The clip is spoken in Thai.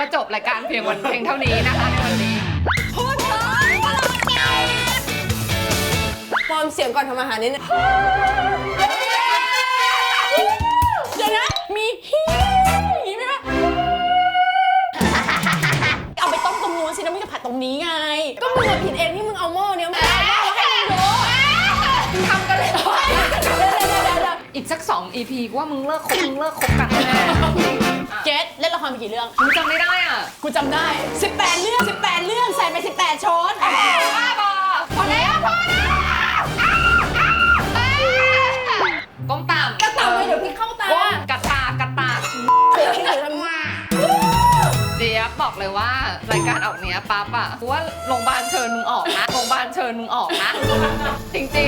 ก็จบรายการเพียงวันเพียงเท่านี้นะคะในวันนี้พูดเถอะปลอมเสียงก่อนทำอาหารนิดนึงเดี๋ยวนะมีฮีอย่างนี้ไหมวะเอาไปต้มตรงนู้นสิแล้วมึงจะผัดตรงนี้ไง ก็มึงอะผิดเองที่มึงเอาหม้อเนี้ยมาเอาหม้อมาให้มึงดูทำกันเลยเหรอเดี๋ยวเดี๋ยวเดี๋ยวเดี๋ยวอีกสักสอง EP กูว่ามึงเลิกคบมึงเลิกคบกันแน่ กี่เรื่องมึงจำไม่ได้อะกูจำได้ 18 เรื่อง 18 เรื่องใส่ไป 18 ช้อน บ้าบอพอแล้วพอแล้วก้มต่ำก็ต่ำไปเดี๋ยวพี่เข้าตาก้มกัดตากัดตาเดี๋ยวพี่ทำเจี๊ยบบอกเลยว่ารายการออกเนี้ยปั๊บอะกูว่าโรงพยาบาลเชิญมึงออกนะโรงพยาบาลเชิญมึงออกนะจริงๆ